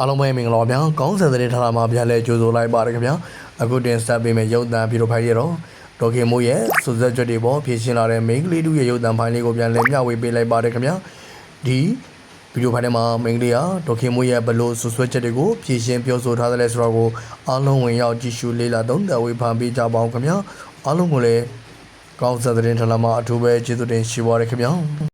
အားလုံးပဲမင်္ဂလာပါဗျာကောင်းစံတဲ့ထားလာမှာပြန်လဲကြိုဆိုလိုက်ပါတယ်ခင်ဗျာအခုတင်ဆက်ပေးမယ့်ရုပ်သံဗီဒီယိုဖိုင်ရတော့ဒေါ်ခင်မိုးရဲ့စွစက်ကြွတွေပေါ်ဖြည့်ရှင်းလာတဲ့မိန်းကလေးတို့ရဲ့ရုပ်သံဖိုင်လေးကိုပြန်လဲမျှဝေပေးလိုက်ပါတယ်ခင်ဗျာဒီဗီဒီယိုဖိုင်ထဲမှာမိန်းကလေးဟာဒေါ်ခင်မိုးရဲ့ဘလို့စွဆွဲချက်တွေကိုဖြည့်ရှင်းပြောဆိုထားတယ်လဲဆိုတော့ကိုအားလုံးဝင်ရောက်ကြည့်ရှုလေ့လာသုံးသပ်ဝေဖန်ပေးကြပါအောင်ခင်ဗျာအားလုံးကိုလည်းကောင်းစံတဲ့ထားလာမှာအထူးပဲကျေးဇူးတင်ရှိပါရခင်ဗျာ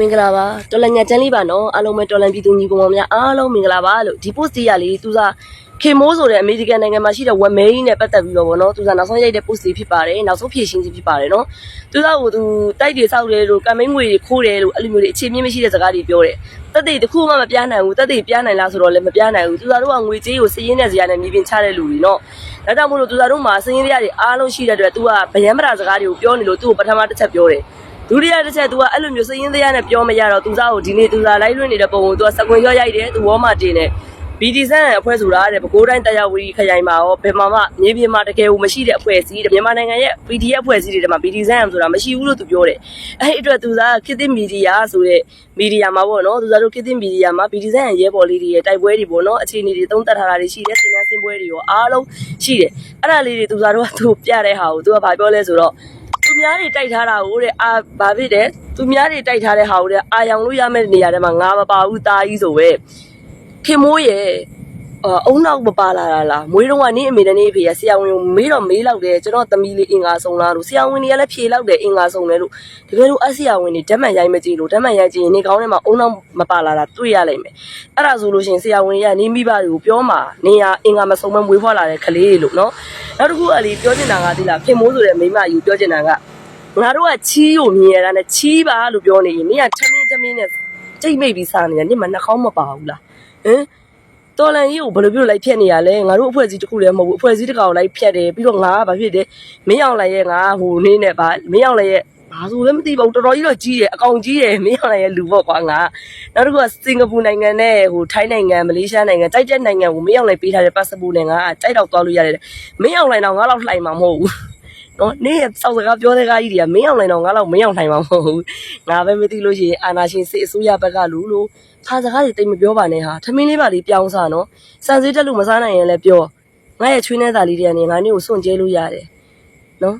မင်္ဂလာပါတော်လန်ညာချမ်းလေးပါနော်အားလုံးပဲတော်လန်ပြည်သူညီကောင်မများအားလုံးမင်္ဂလာပါလို့ဒီ post ကြီးရလေးသူစားခေမိုးဆိုတဲ့အမေရိကန်နိုင်ငံမှာရှိတဲ့ဝက်မဲကြီးနဲ့ပတ်သက်ပြီးတော့ဗောနော်သူစားနောက်ဆုံးရိုက်တဲ့ post ကြီးဖြစ်ပါတယ်နောက်ဆုံးဖြည့်ရှင်းခြင်းဖြစ်ပါတယ်နော်သူစားကိုသူတိုက်တွေစောက်တယ်လို့ကမ်မိန်းငွေတွေခိုးတယ်လို့အဲ့လိုမျိုးတွေအခြေမြင့်မရှိတဲ့စကားတွေပြောတယ်တက်တဲ့တခုမှမပြနိုင်ဘူးတက်တဲ့ပြနိုင်လားဆိုတော့လည်းမပြနိုင်ဘူးသူစားတို့ကငွေကြေးကိုစည်ရင်းတဲ့ဇာတ်နဲ့မြေပြင်ချတဲ့လူတွေနော်ဒါကြောင့်မို့လို့သူစားတို့မှာစည်ရင်းတရားတွေအားလုံးရှိတဲ့အတွက်သူကဗယံမရာစကားတွေကိုပြောနေလို့သူ့ကိုပထမတစ်ချက်ပြောတယ် ဒုတိယတစ်ချက် तू ကအဲ့လိုမျိုးစည်ရင်းတရားနဲ့ပြောမရတော့သူစားကိုဒီနေ့သူစားလိုက်လွှင့်နေတဲ့ပုံကို तू ကစကွင်ရောရိုက်တယ်သူဝေါ်မှတင်တယ် BD ဆန်အဖွဲ့ဆိုတာတဲ့ပဲခူးတိုင်းတရားဝီခရိုင်မှာရောဘယ်မှာမှမြေပြင်မှာတကယ်ကိုမရှိတဲ့အဖွဲ့အစည်းတဲ့မြန်မာနိုင်ငံရဲ့ PDF အဖွဲ့အစည်းတွေထဲမှာ BD ဆန်ဆိုတာမရှိဘူးလို့သူပြောတယ်အဲ့ဒီအတွက်သူစားခေတ်သစ်မီဒီယာဆိုတဲ့မီဒီယာမှာပေါ့နော်သူစားတို့ခေတ်သစ်မီဒီယာမှာ BD ဆန်ရဲဘော်လေးတွေရဲ့တိုက်ပွဲတွေပေါ့နော်အခြေအနေတွေသုံးသပ်ထားတာတွေရှိတယ်သင်တန်းဆင်းပွဲတွေရောအားလုံးရှိတယ်အဲ့ဒါလေးတွေသူစားတို့ကသူပြတဲ့ဟာကိုသူကဘာပြောလဲဆိုတော့သူ များတွေတိုက်ထားတာကိုတဲ့အာဘာဖြစ်တယ်သူများတွေတိုက်ထားတဲ့ဟာကိုတဲ့အာယောင်လို့ရမယ့်နေရာထဲမှာငါမပါဘူးတာကြီးဆိုပဲခင်မိုးရဲ့အာအုံနောက်မပါလာတာလားမွေးတော့ကနေအမေနဲ့နေအဖေကဆရာဝန်ကိုမေးတော့မေးလောက်တယ်ကျွန်တော်သမီးလေးအင်္ဂါဆုံးလားလို့ဆရာဝန်တွေကလည်းဖြေလောက်တယ်အင်္ဂါဆုံးတယ်လို့တကယ်လို့အဆရာဝန်တွေဓာတ်မှန်ရိုက်မကြည့်လို့ဓာတ်မှန်ရိုက်ကြည့်ရင်နေကောင်းထဲမှာအုံနောက်မပါလာတာတွေ့ရလိမ့်မယ်အဲ့ဒါဆိုလို့ရှိရင်ဆရာဝန်တွေကနေမိဘတွေကိုပြောမှာနေရအင်္ဂါမဆုံးမမွေးဖွားလာတဲ့ကလေးတွေလို့နော်နောက်တစ်ခုအလီပြောချင်တာကဒီလားခင်မိုးဆိုတဲ့မိန်းမကြီးကိုပြောချင်တာက ငါတို့ကချီးကိုမြင်ရတာနဲ့ချီးပါလို့ပြောနေရင်နင်ကထမင်းထမင်းနဲ့ကြိတ်မိတ်ပြီးစားနေတယ်နင်မနှာခေါင်းမပါဘူးလားဟမ်တော်လန်ကြီးကိုဘယ်လိုပြုတ်လိုက်ဖြတ်နေရလဲငါတို့အဖွဲ့အစည်းတစ်ခုလည်းမဟုတ်ဘူးအဖွဲ့အစည်းတစ်ကောင်လိုက်ဖြတ်တယ်ပြီးတော့ငါကဘာဖြစ်တယ်မင်းအောင်လိုက်ရဲ့ငါဟိုနေနဲ့ဗာမင်းအောင်လိုက်ရဲ့ဘာဆိုလဲမသိပါဘူးတော်တော်ကြီးတော့ကြီးတယ်အကောင်ကြီးတယ်မင်းအောင်လိုက်ရဲ့လူပေါ့ကွာငါနောက်တစ်ခုကစင်ကာပူနိုင်ငံနဲ့ဟိုထိုင်းနိုင်ငံမလေးရှားနိုင်ငံတိုက်တဲ့နိုင်ငံကိုမင်းအောင်လိုက်ပေးထားတဲ့ passport နဲ့ငါကတိုက်တော့သွားလို့ရတယ်မင်းအောင်လိုက်တော့ငါတော့လှိုင်မှာမဟုတ်ဘူး နော်နေ့စောက်စကားပြောတဲ့ကားကြီးတွေကမင်းအောင်နိုင်တော့ငါတော့မင်းအောင်နိုင်မှာမဟုတ်ဘူးငါပဲမသိလို့ရှိရင်အာနာရှင်စစ်အစိုးရဘက်ကလူလို့ခါစကားတွေတိတ်မပြောပါနဲ့ဟာထမင်းလေးပါလေးပြောင်းစားနော်စံစည်းတက်လို့မစားနိုင်ရင်လည်းပြောငါရဲ့ချွေးနှဲသားလေးတွေကနေငါနေ့ကိုစွန့်ကြဲလို့ရတယ်နော်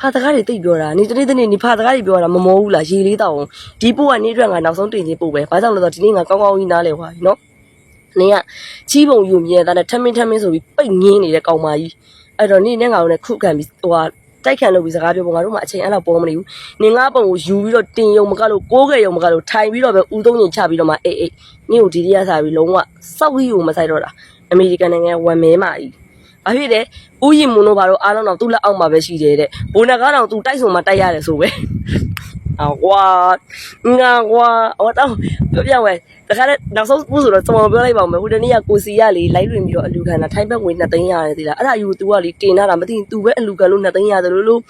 ဖာစကားတွေတိတ်ပြောတာနေတနေ့တနေ့နေဖာစကားတွေပြောတာမမောဘူးလားရေလေးတောက်အောင်ဒီပို့ကနေ့အတွက်ငါနောက်ဆုံးတင်ချင်းပို့ပဲဘာကြောင့်လဲဆိုတော့ဒီနေ့ငါကောင်းကောင်းကြီးနားလဲဟွာပြီနော်နင်ကချီးပုံယူမြင်တာနဲ့ထမင်းထမင်းဆိုပြီးပိတ်ငင်းနေတဲ့ကောင်မကြီး အဲ့တော့နေနဲ့ငါတို့နဲ့ခုခံပြီးဟိုဟာတိုက်ခံလို့ပြီးစကားပြောပုံငါတို့မှအချိန်အဲ့လောက်ပေါ်မနေဘူးနေငါပုံကိုယူပြီးတော့တင်ယုံမကလို့ကိုးကြယုံမကလို့ထိုင်ပြီးတော့ပဲဦးသုံးညင်ချပြီးတော့မှအေးအေးနေကိုဒီတရစားပြီးလုံးဝစောက်ကြီးကိုမဆိုင်တော့တာအမေရိကန်နိုင်ငံဝန်မဲမာကြီးဘာဖြစ်လဲဥယျာဉ်မွန်တို့ဘာလို့အားလုံးတော့သူ့လက်အောက်မှာပဲရှိတယ်တဲ့ဘိုးနဂါတော့သူတိုက်ဆုံမှာတိုက်ရတယ်ဆိုပဲအော်ကွာငါကွာဟောတော့ပြောပြဝဲ တခါတည်းနောက်ဆုံးပူဆိုတော့စမောပြောလိုက်ပါဦးမယ်ဟိုတနေ့ကကိုစီရလေလိုက်လွင်ပြီးတော့အလူခံတာထိုင်းဘက်ဝင်2သိန်းရတယ်ဒီလားအဲ့ဒါယူ तू ကလေတင်လာတာမသိဘူး तू ပဲအလူခံလို့2သိန်းရတယ်လို့လို့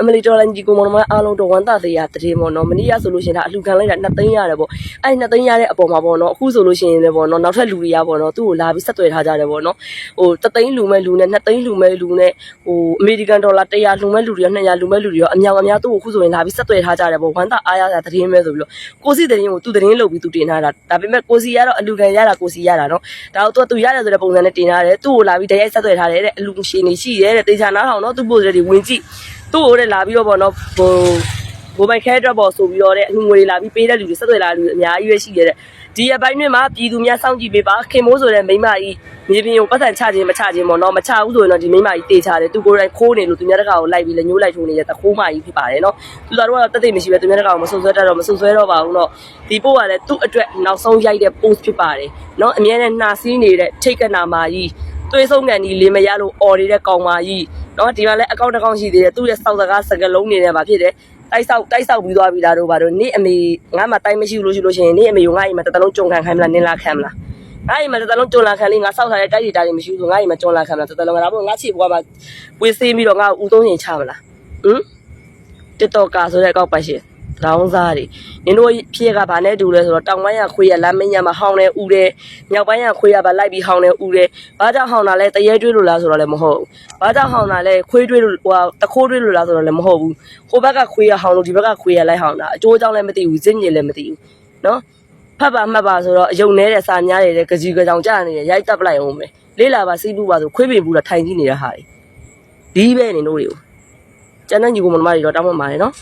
အမလီဒေါ်လာကြီးကိုမောင်မအားလုံးတော့ဝန်တာသေးရတည်းပေါ့နော်မနေ့ကဆိုလို့ရှိရင်ဒါအလူခံလိုက်တာ2သိန်းရတယ်ပေါ့အဲ့2သိန်းရတဲ့အပေါ်မှာပေါ့နော်အခုဆိုလို့ရှိရင်လည်းပေါ့နော်နောက်ထပ်လူတွေကပေါ့နော်သူ့ကိုလာပြီးဆက်သွယ်ထားကြတယ်ပေါ့နော်ဟို3သိန်းလူမဲ့လူနဲ့2သိန်းလူမဲ့လူနဲ့ဟိုအမေရိကန်ဒေါ်လာ100လူမဲ့လူတွေရော200လူမဲ့လူတွေရောအများအများသူ့ကိုအခုဆိုရင်လာပြီးဆက်သွယ်ထားကြတယ်ပေါ့ဝန်တာအားရတာတည်င်းပဲဆိုပြီးတော့ကိုစီတည်င်းကိုသူတည်င်းလုပ်ပြီးသူတင်ထားတာဒါပေမဲ့ကိုစီကတော့အလူခံရတာကိုစီရတာနော်ဒါတော့သူရတယ်ဆိုတဲ့ပုံစံနဲ့တင်ထားတယ်သူ့ကိုလာပြီးတရိုက်ဆက်သွယ်ထားတယ်တဲ့အလူရှင်နေရှိတယ်တဲ့တေချာနားထောင်နော်သူ့ပို့တွေဝင်ကြည့်သူ့ကိုတဲ့လာပြီးတော့ပေါ့နော်ဟို ဘိုဘိုင်ခဲတော့ပေါ်ဆိုပြီးတော့တဲ့အလှငွေတွေလာပြီးပေးတဲ့လူတွေဆက်သွယ်လာတဲ့လူတွေအများကြီးပဲရှိရတဲ့ဒီအပိုင်းတွေမှာပြည်သူများစောင့်ကြည့်ပေးပါခင်မိုးဆိုတဲ့မိန်းမကြီးမြေပြင်ကိုပတ်စံချခြင်းမချခြင်းပေါ့နော်မချဘူးဆိုရင်တော့ဒီမိန်းမကြီးတေချတယ်သူကိုယ်တိုင်ခိုးနေလို့သူများတကာကိုလိုက်ပြီးလည်းညှိုးလိုက်ထုံနေတဲ့တခိုးမကြီးဖြစ်ပါတယ်နော်သူတို့ကတော့တက်သိမရှိပဲသူများတကာကိုမဆုပ်ဆွဲတတ်တော့မဆုပ်ဆွဲတော့ပါဘူးနော်ဒီပို့ကလည်းသူ့အတွက်နောက်ဆုံးရိုက်တဲ့ post ဖြစ်ပါတယ်နော်အမြဲတမ်းနှာစီးနေတဲ့ထိတ်ကနာမကြီးသွေးဆုံးကန်ဒီလေးမရလို့អော်နေတဲ့ကောင်မကြီးနော်ဒီမှာလည်းအကောင့်တစ်ကောင့်ရှိသေးတယ်သူ့ရဲ့စောက်စကားစကလုံးနေတယ်ဗာဖြစ်တယ် တိုက်ဆောက်တိုက်ဆောက်ပြီးသွားပြီလားတို့ဘာတို့နေ့အမေငါမှတိုက်မရှိဘူးလို့ရှိလို့ရှိရင်နေ့အမေကိုငါ့အိမ်မှာတစ်တလုံးကြုံခံခိုင်းမလားနင်းလာခံမလားငါ့အိမ်မှာတစ်တလုံးကြုံလာခံလေးငါစောက်ထားတဲ့တိုက်တွေတိုက်တွေမရှိဘူးဆိုငါ့အိမ်မှာကြုံလာခံမလားတစ်တလုံးငါတော့ငါချစ်ဘွားမှာဝေးဆေးပြီးတော့ငါဦးသုံးရင်ချမလားဟမ်တစ်တော်ကာဆိုတဲ့အကောက်ပတ်ရှင် လောင်းစားတွေနင်တို့ဖြစ်ကဘာနဲ့တူလဲဆိုတော့တောင်ပိုင်းကခွေးရလမ်းမင်းရမှာဟောင်းနေဥတယ်မြောက်ပိုင်းကခွေးရပါလိုက်ပြီးဟောင်းနေဥတယ်ဘာကြောင့်ဟောင်းတာလဲတရေကျွေးလို့လားဆိုတော့လည်းမဟုတ်ဘူးဘာကြောင့်ဟောင်းတာလဲခွေးကျွေးလို့ဟိုတခိုးကျွေးလို့လားဆိုတော့လည်းမဟုတ်ဘူးဟိုဘက်ကခွေးရဟောင်းလို့ဒီဘက်ကခွေးရလိုက်ဟောင်းတာအကျိုးအကြောင်းလည်းမသိဘူးဇင်းကြီးလည်းမသိဘူးနော်ဖတ်ပါမှတ်ပါဆိုတော့အယုံနေတဲ့စာများနေတဲ့ကကြီးကကြောင်ကြာနေတယ်ရိုက်တက်ပလိုက်အောင်ပဲလေးလာပါစီးပူပါဆိုခွေးပင်ပူတာထိုင်ကြည့်နေတဲ့ဟာတွေဒီပဲနေတို့တွေကိုကျန်တဲ့ညီကောင်မတွေတော့တောင်းမှမှာလေနော်